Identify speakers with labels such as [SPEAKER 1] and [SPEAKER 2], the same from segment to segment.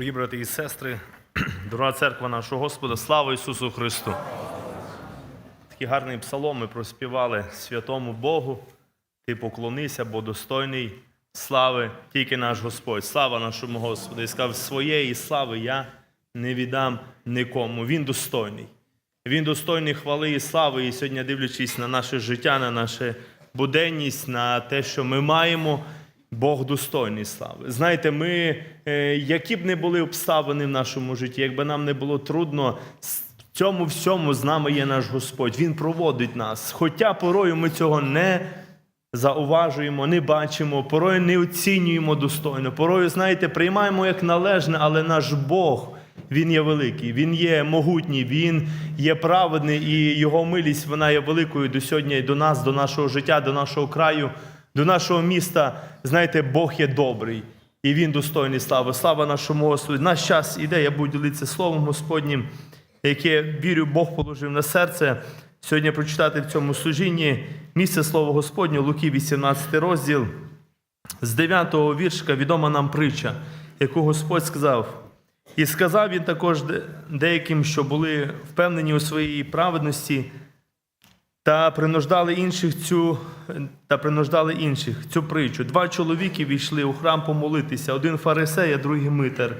[SPEAKER 1] Дорогі брати і сестри, дорога церква нашого Господа, слава Ісусу Христу! Такий гарний псалом ми проспівали святому Богу. Ти поклонися, бо достойний слави тільки наш Господь. Слава нашому Господу. І сказав, своєї слави я не віддам нікому. Він достойний. Він достойний хвали і слави. І сьогодні, дивлячись на наше життя, на нашу буденність, на те, що ми маємо, Бог достойний слави. Знаєте, ми, е, які б не були обставини в нашому житті, якби нам не було трудно, в цьому всьому з нами є наш Господь. Він проводить нас. Хоча порою ми цього не зауважуємо, не бачимо, порою не оцінюємо достойно. Порою, знаєте, приймаємо як належне, але наш Бог. Він є великий, він є могутній, він є праведний, і його милість вона є великою до сьогодні, до нас, до нашого життя, до нашого краю, до нашого міста. Знаєте, Бог є добрий і Він достойний слави. Слава нашому Господу. Наш час іде, я буду ділитися Словом Господнім, яке вірю, Бог положив на серце. Сьогодні прочитати в цьому служінні місце Слова Господнє, Луки, 18 розділ. З 9-го віршика відома нам притча, яку Господь сказав. І сказав він також деяким, що були впевнені у своїй праведності, та принуждали інших цю та принуждали інших цю притчу. Два чоловіки війшли у храм помолитися: один фарисей, а другий митер.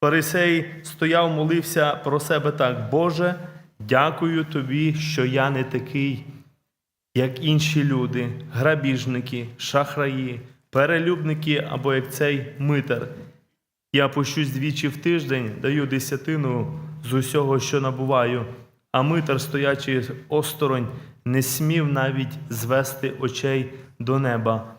[SPEAKER 1] Фарисей стояв, молився про себе так: Боже, дякую тобі, що я не такий, як інші люди, грабіжники, шахраї, перелюбники або як цей митер. Я пощусь двічі в тиждень, даю десятину з усього, що набуваю, а митар, стоячи осторонь, не смів навіть звести очей до неба,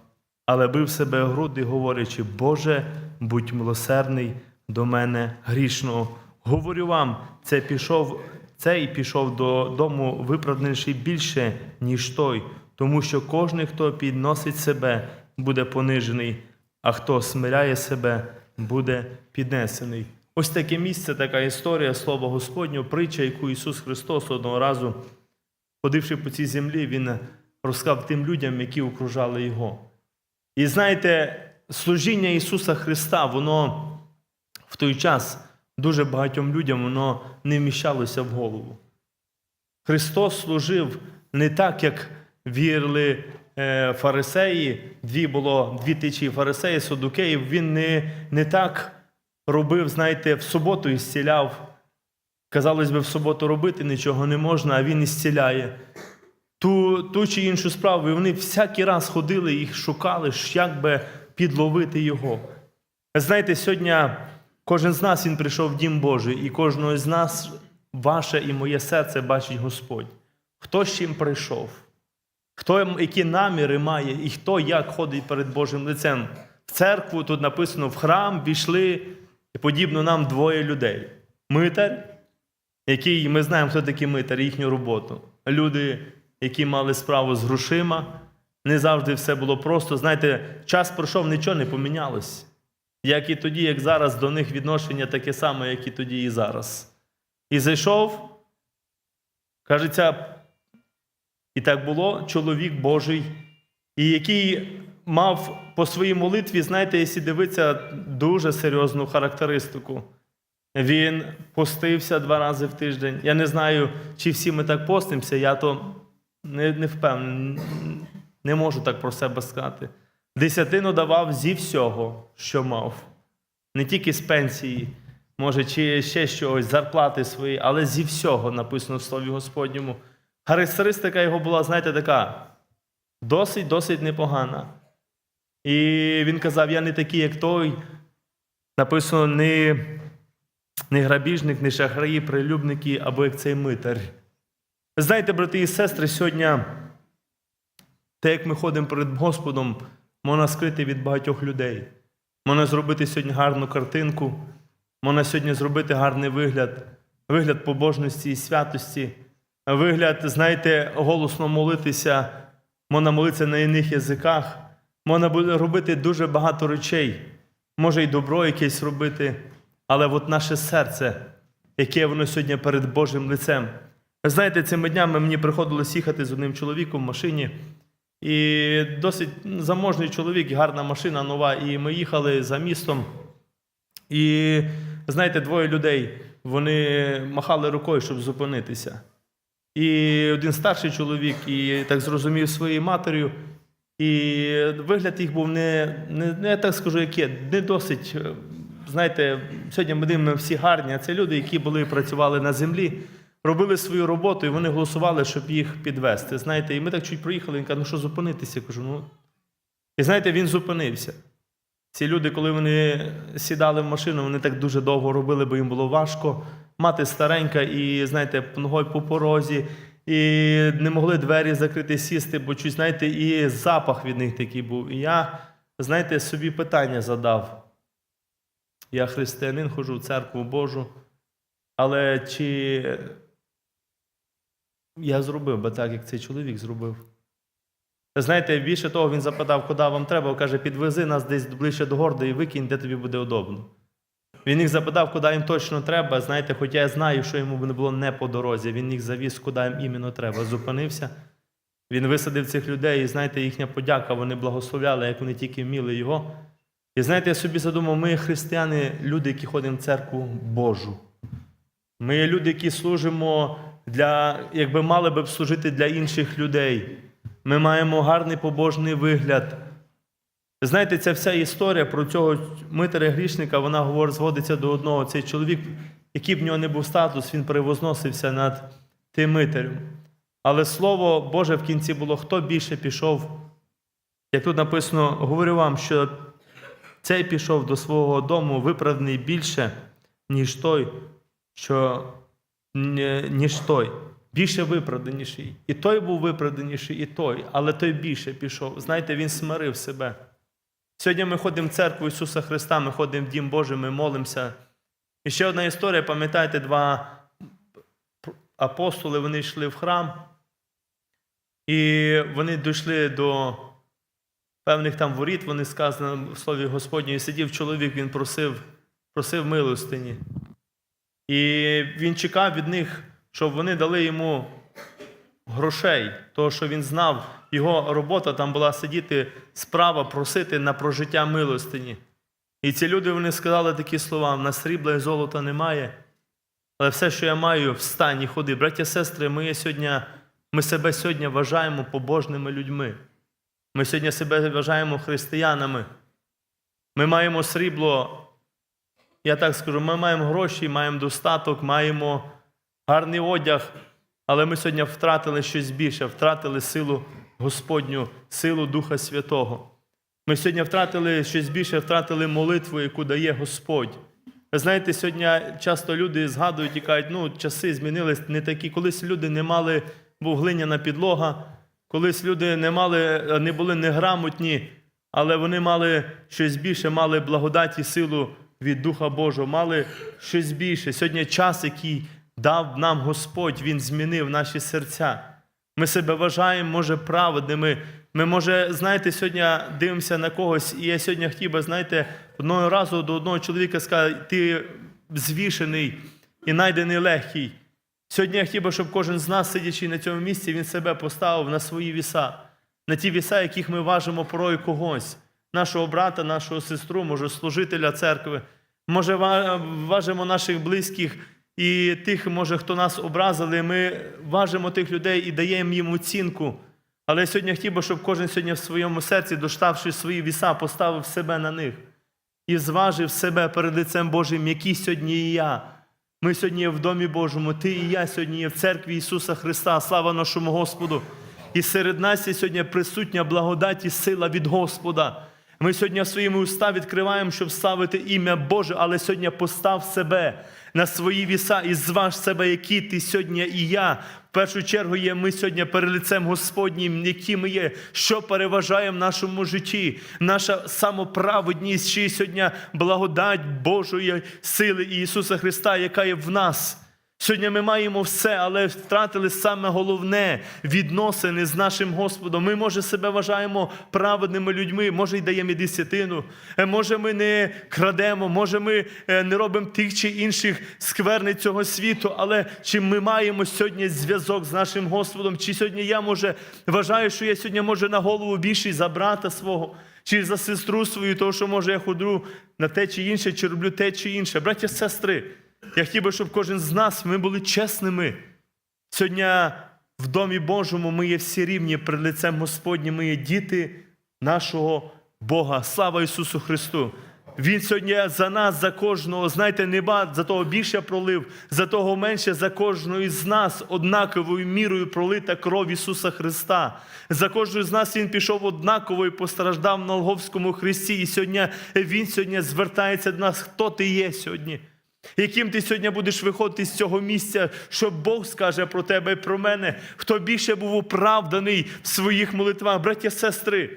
[SPEAKER 1] але бив себе груди, говорячи: Боже, будь милосердний до мене грішного. Говорю вам, це пішов, цей пішов додому виправданіший більше, ніж той, тому що кожен, хто підносить себе, буде понижений, а хто смиряє себе, буде піднесений. Ось таке місце, така історія Слова Господнього, притча, яку Ісус Христос одного разу, ходивши по цій землі, Він розказав тим людям, які окружали Його. І знаєте, служіння Ісуса Христа, воно в той час дуже багатьом людям воно не вміщалося в голову. Христос служив не так, як вірили е, фарисеї, дві було дві тичі фарисеї, садукеїв. Він не, не так робив, знаєте, в суботу і зціляв. Казалось би, в суботу робити нічого не можна, а він ісціляє. Ту, ту чи іншу справу, і вони всякий раз ходили їх шукали, як би підловити його. Знаєте, сьогодні кожен з нас він прийшов в Дім Божий, і кожного з нас ваше і моє серце бачить Господь. Хто з чим прийшов, хто які наміри має, і хто як ходить перед Божим лицем. В церкву тут написано в храм війшли і подібно нам двоє людей. Митар, який ми знаємо, хто такий митар, їхню роботу. Люди, які мали справу з грошима, не завжди все було просто. Знаєте, час пройшов, нічого не помінялось. Як і тоді, як зараз, до них відношення таке саме, як і тоді, і зараз. І зайшов, кажеться, і так було чоловік Божий, і який мав по своїй молитві, знаєте, якщо дивитися, дуже серйозну характеристику. Він постився два рази в тиждень. Я не знаю, чи всі ми так постимося, я то не, не впевнений, не можу так про себе сказати. Десятину давав зі всього, що мав. Не тільки з пенсії, може, чи ще щось, зарплати свої, але зі всього написано в Слові Господньому. Характеристика його була, знаєте, така досить-досить непогана. І він казав: я не такий, як той. Написано, не, не грабіжник, не шахраї, прилюбники, або як цей митар. Знаєте, брати і сестри, сьогодні, те, як ми ходимо перед Господом, можна скрити від багатьох людей. Можна зробити сьогодні гарну картинку, можна сьогодні зробити гарний вигляд, вигляд побожності і святості, вигляд, знаєте, голосно молитися, можна молитися на іних язиках, можна робити дуже багато речей, може і добро якесь робити, але от наше серце, яке воно сьогодні перед Божим лицем. Ви знаєте, цими днями мені приходилось їхати з одним чоловіком в машині. І досить заможний чоловік, гарна машина нова. І ми їхали за містом. І знаєте, двоє людей вони махали рукою, щоб зупинитися. І один старший чоловік, і так зрозумів своєю матір'ю, і вигляд їх був не, не, не я так скажу, яке, не досить. Знаєте, сьогодні ми дивимо всі гарні, а це люди, які були працювали на землі, робили свою роботу, і вони голосували, щоб їх підвести. Знаєте, і ми так чуть проїхали, він каже, ну що зупинитися? Я кажу, ну. І знаєте, він зупинився. Ці люди, коли вони сідали в машину, вони так дуже довго робили, бо їм було важко. Мати старенька і, знаєте, ногою по порозі, і не могли двері закрити, сісти, бо чуть, знаєте, і запах від них такий був. І я, знаєте, собі питання задав. Я християнин, ходжу в церкву Божу, але чи я зробив би так, як цей чоловік зробив? Знаєте, більше того, він запитав, куди вам треба, каже, підвези нас десь ближче до города і викинь, де тобі буде удобно. Він їх запитав, куди їм точно треба. Знаєте, хоча я знаю, що йому не було не по дорозі. Він їх завіз, куди їм іменно треба. Зупинився. Він висадив цих людей, і знаєте, їхня подяка, вони благословляли, як вони тільки вміли його. І знаєте, я собі задумав, ми християни, люди, які ходимо в церкву Божу. Ми люди, які служимо для, якби мали би служити для інших людей. Ми маємо гарний побожний вигляд. Знаєте, ця вся історія про цього митаря грішника, вона говорить, зводиться до одного. Цей чоловік, який б в нього не був статус, він перевозносився над тим митарем. Але слово Боже в кінці було, хто більше пішов. Як тут написано, говорю вам, що цей пішов до свого дому виправданий більше, ніж той, що ніж той. Більше виправданіший. І той був виправданіший, і той, але той більше пішов. Знаєте, він смирив себе. Сьогодні ми ходимо в церкву Ісуса Христа, ми ходимо в Дім Божий, ми молимося. І ще одна історія, пам'ятаєте, два апостоли, вони йшли в храм, і вони дійшли до певних там воріт, вони сказано в слові Господньому, і сидів чоловік, він просив, просив милостині. І він чекав від них, щоб вони дали йому грошей, того, що він знав, його робота там була сидіти справа, просити на прожиття милостині. І ці люди вони сказали такі слова: в нас срібла і золота немає, але все, що я маю, встань і ходи. Браття сестри, ми, сьогодні, ми себе сьогодні вважаємо побожними людьми. Ми сьогодні себе вважаємо християнами. Ми маємо срібло, я так скажу, ми маємо гроші, маємо достаток, маємо гарний одяг, але ми сьогодні втратили щось більше, втратили силу Господню, силу Духа Святого. Ми сьогодні втратили щось більше, втратили молитву, яку дає Господь. Ви знаєте, сьогодні часто люди згадують і кажуть, ну, часи змінились не такі. Колись люди не мали, був глиняна підлога, колись люди не мали, не були неграмотні, але вони мали щось більше, мали благодать і силу від Духа Божого, мали щось більше. Сьогодні час, який дав нам Господь, Він змінив наші серця. Ми себе вважаємо, може, праведними. Ми, може, знаєте, сьогодні дивимося на когось, і я сьогодні хотів би, знаєте, одного разу до одного чоловіка сказати, ти звішений і найдений легкий. Сьогодні я хотів би, щоб кожен з нас, сидячи на цьому місці, він себе поставив на свої віса, на ті віса, яких ми важимо порою когось, нашого брата, нашого сестру, може, служителя церкви, може, ва- важимо наших близьких і тих, може, хто нас образили, ми важимо тих людей і даємо їм оцінку. Але я сьогодні хотів би, щоб кожен сьогодні в своєму серці, доставши свої віса, поставив себе на них і зважив себе перед лицем Божим, який сьогодні є я. Ми сьогодні є в Домі Божому, ти і я сьогодні є в церкві Ісуса Христа. Слава нашому Господу! І серед нас є сьогодні присутня благодать і сила від Господа. Ми сьогодні своїми уста відкриваємо, щоб ставити ім'я Боже, але сьогодні постав себе на свої віса і зваж себе, який ти сьогодні і я. Першу чергу є ми сьогодні перед лицем Господнім, які ми є, що переважає в нашому житті, наша самоправедність, чи сьогодні благодать Божої сили Ісуса Христа, яка є в нас. Сьогодні ми маємо все, але втратили саме головне відносини з нашим Господом. Ми, може, себе вважаємо праведними людьми, може, й даємо десятину, Е, може, ми не крадемо, може, ми е, не робимо тих чи інших скверни цього світу, але чи ми маємо сьогодні зв'язок з нашим Господом? Чи сьогодні я може вважаю, що я сьогодні може на голову більший за брата свого? чи за сестру свою, того, що може я ходру на те чи інше, чи роблю те чи інше. Браття, сестри, я хотів би, щоб кожен з нас ми були чесними. Сьогодні в Домі Божому ми є всі рівні перед лицем Господнім, ми є діти нашого Бога. Слава Ісусу Христу! Він сьогодні за нас, за кожного, знаєте, неба за того більше пролив, за того менше за кожного із нас однаковою мірою пролита кров Ісуса Христа. За кожного з нас Він пішов однаково і постраждав на Лговському Христі. І сьогодні Він сьогодні звертається до нас. Хто ти є сьогодні? Яким ти сьогодні будеш виходити з цього місця, що Бог скаже про тебе і про мене, хто більше був оправданий в своїх молитвах, браття, сестри.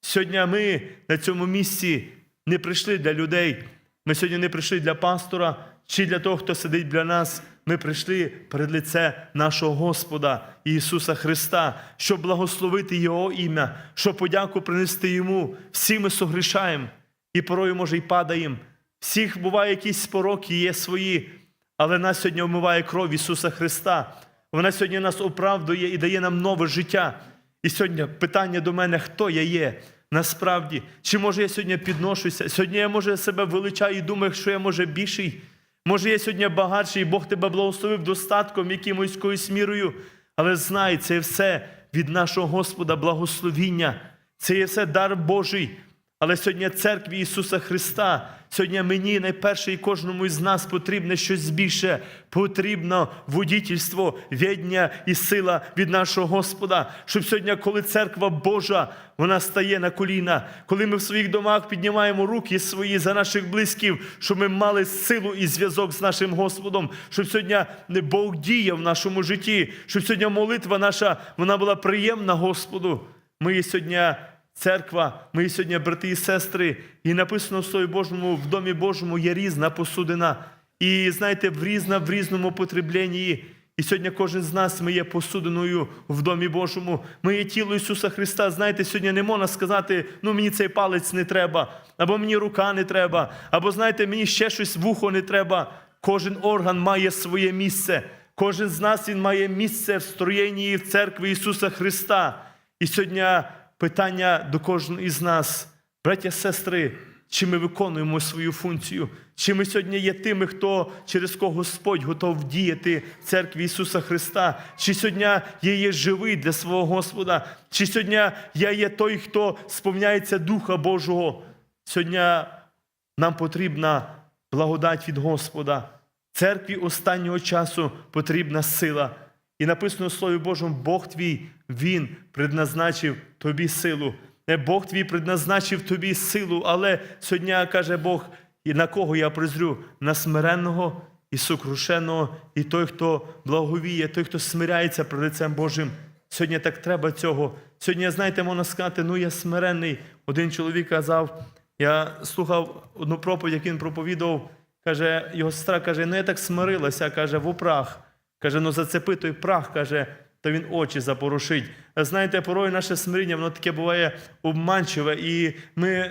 [SPEAKER 1] Сьогодні ми на цьому місці не прийшли для людей. Ми сьогодні не прийшли для пастора чи для того, хто сидить для нас. Ми прийшли перед лице нашого Господа Ісуса Христа, щоб благословити Його ім'я, щоб подяку принести Йому. Всі ми согрішаємо і порою, може, і падаємо. Всіх буває якісь пороки, є свої, але нас сьогодні вмиває кров Ісуса Христа. Вона сьогодні нас оправдує і дає нам нове життя. І сьогодні питання до мене, хто я є насправді? Чи може я сьогодні підношуся? Сьогодні я може себе величаю і думаю, що я може більший. Може, я сьогодні багатший, і Бог тебе благословив достатком, якимось якоюсь мірою. Але знай, це все від нашого Господа благословіння. Це є все дар Божий. Але сьогодні церкві Ісуса Христа, сьогодні мені найперше і кожному із нас потрібне щось більше. Потрібно водітельство, відня і сила від нашого Господа. Щоб сьогодні, коли церква Божа, вона стає на коліна, коли ми в своїх домах піднімаємо руки свої за наших близьких, щоб ми мали силу і зв'язок з нашим Господом, щоб сьогодні Бог діяв в нашому житті, щоб сьогодні молитва наша вона була приємна Господу. Ми сьогодні церква, ми сьогодні брати і сестри, і написано в Слові Божому, в Домі Божому є різна посудина. І знаєте, в різна в різному потребленні. І сьогодні кожен з нас ми є посудиною в Домі Божому. Ми є тіло Ісуса Христа. Знаєте, сьогодні не можна сказати, ну мені цей палець не треба, або мені рука не треба, або знаєте, мені ще щось вухо не треба. Кожен орган має своє місце. Кожен з нас він має місце в строєнні в церкві Ісуса Христа. І сьогодні питання до кожного із нас, браття, сестри, чи ми виконуємо свою функцію, чи ми сьогодні є тими, хто через кого Господь готов діяти в церкві Ісуса Христа, чи сьогодні я є живий для свого Господа, чи сьогодні я є той, хто сповняється Духа Божого. Сьогодні нам потрібна благодать від Господа. Церкві останнього часу потрібна сила. І написано в Слові Божому, Бог твій, Він предназначив тобі силу. Бог твій предназначив тобі силу, але сьогодні каже Бог, і на кого я призрю? На смиренного і сокрушеного, і той, хто благовіє, той, хто смиряється перед лицем Божим. Сьогодні так треба цього. Сьогодні, знаєте, можна сказати, ну я смиренний. Один чоловік казав, я слухав одну проповідь, як він проповідав, каже, його сестра каже, ну я так смирилася, каже, в опрах. Каже, ну зацепи той прах, каже, то він очі запорушить. Знаєте, порой наше смиріння, воно таке буває обманчиве, і ми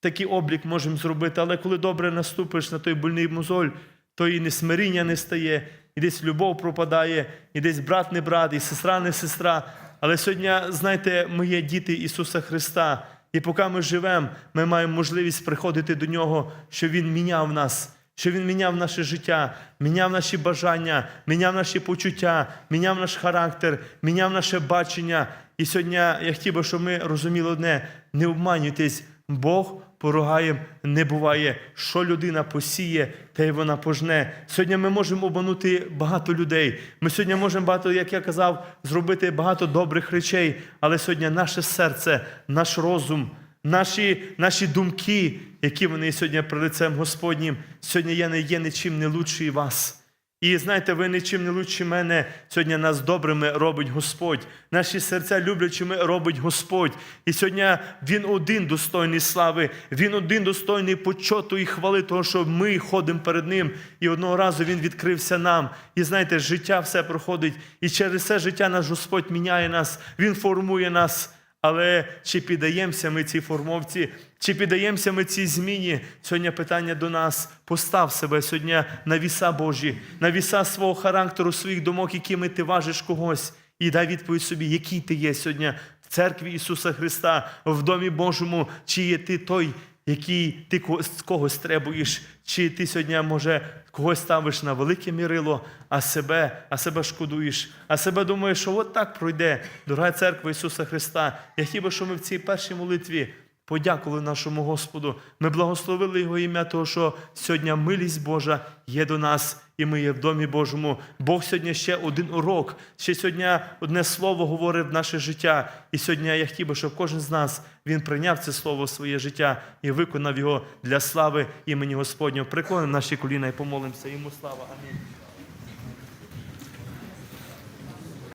[SPEAKER 1] такий облік можемо зробити, але коли добре наступиш на той больний мозоль, то і не смиріння не стає, і десь любов пропадає, і десь брат не брат, і сестра не сестра. Але сьогодні, знаєте, ми є діти Ісуса Христа. І поки ми живемо, ми маємо можливість приходити до Нього, що Він міняв нас, що Він міняв наше життя, міняв наші бажання, міняв наші почуття, міняв наш характер, міняв наше бачення. І сьогодні я хотів би, щоб ми розуміли одне: не обманюйтесь, Бог поругаєм не буває. Що людина посіє, те й вона пожне. Сьогодні ми можемо обманути багато людей. Ми сьогодні можемо багато, як я казав, зробити багато добрих речей, але сьогодні наше серце, наш розум. Наші наші думки, які вони сьогодні перед лицем Господнім, сьогодні я не є нічим не лучший вас. І знаєте, ви нічим не лучші мене. Сьогодні нас добрими робить Господь. Наші серця люблячими робить Господь. І сьогодні Він один достойний слави, Він один достойний почоту і хвали, того, що ми ходимо перед Ним. І одного разу Він відкрився нам. І знаєте, життя все проходить. І через це життя наш Господь міняє нас, Він формує нас. Але чи піддаємося ми цій формовці, чи піддаємося ми цій зміні? Сьогодні питання до нас. Постав себе сьогодні на віса Божі, на віса свого характеру, своїх думок, якими ти важиш когось. І дай відповідь собі, який ти є сьогодні в церкві Ісуса Христа, в домі Божому, чи є ти той, який ти з когось требуєш, чи ти сьогодні, може, когось ставиш на велике мірило, а себе, а себе шкодуєш, а себе думаєш, що от так пройде, дорога церква Ісуса Христа. Я хіба що ми в цій першій молитві подякували нашому Господу. Ми благословили Його ім'я, того, що сьогодні милість Божа є до нас, і ми є в домі Божому. Бог сьогодні ще один урок, ще сьогодні одне слово говорить в наше життя. І сьогодні я хотів би, щоб кожен з нас він прийняв це слово в своє життя і виконав його для слави імені Господнього. Преклонимо наші коліна і помолимося. Йому слава. Амінь.